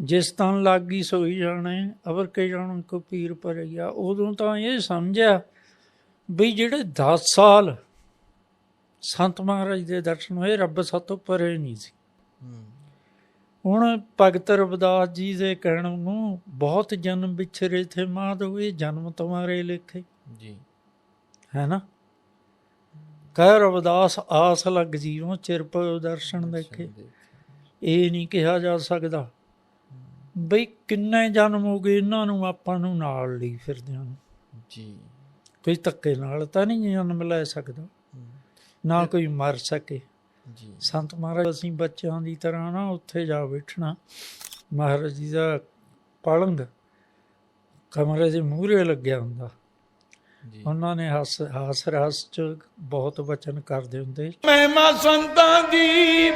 ਜਿਸ ਤਨ ਲੱਗੀ ਸੋਈ ਜਾਣੇ ਅਵਰ ਕੇ ਜਾਣ ਕੋ ਪੀਰ ਪਰਈਆ ਉਦੋਂ ਤਾਂ ਇਹ ਸਮਝਿਆ ਵੀ ਜਿਹੜੇ 10 ਸਾਲ ਸੰਤ ਮਹਾਰਾਜ ਦੇ ਦਰਸ਼ਨ ਹੋਏ ਰੱਬ ਸਾਤੋਂ ਪਰੇ ਨਹੀਂ ਸੀ। ਹੁਣ ਭਗਤ ਰਵਿਦਾਸ ਜੀ ਦੇ ਕਹਿਣ ਨੂੰ ਬਹੁਤ ਜਨਮ ਵਿਛਰੇ ਥੇ ਮਾਧੋ ਇਹ ਜਨਮ ਤੁਹਾਰੇ ਲਿਖੇ। ਜੀ। ਹੈ ਨਾ? ਕਹਿ ਰਵਿਦਾਸ ਆਸ ਲੱਗ ਜੀਵੋ ਚਿਰ ਪਇਓ ਦਰਸ਼ਨ ਦੇਖੇ। ਇਹ ਨਹੀਂ ਕਿਹਾ ਜਾ ਸਕਦਾ। ਬਈ ਕਿੰਨੇ ਜਨਮ ਹੋ ਗਏ ਇਹਨਾਂ ਨੂੰ ਆਪਾਂ ਨੂੰ ਨਾਲ ਲਈ ਫਿਰਦਿਆਂ ਨੂੰ? ਜੀ। ਕੋਈ ਧੱਕੇ ਨਾਲ ਤਾਂ ਨਹੀਂ ਜਨਮ ਲੈ ਸਕਦਾ। ਨਾ ਕੋਈ ਮਰ ਸਕੇ। ਜੀ। ਸੰਤ ਮਹਾਰਾਜ ਅਸੀਂ ਬੱਚਿਆਂ ਦੀ ਤਰ੍ਹਾਂ ਨਾ ਉੱਥੇ ਜਾ ਬੈਠਣਾ। ਮਹਾਰਾਜ ਜੀ ਦਾ ਪਲੰਗ ਕਮਰੇ ਦੇ ਮੂਹਰੇ ਲੱਗਿਆ ਹੁੰਦਾ। ਜੀ। ਉਹਨਾਂ ਨੇ ਹੱਸ ਹਾਸ ਰਸ ਚ ਬਹੁਤ ਵਚਨ ਕਰਦੇ ਹੁੰਦੇ। ਮਹਿਮਾ ਸੰਤਾਂ ਦੀ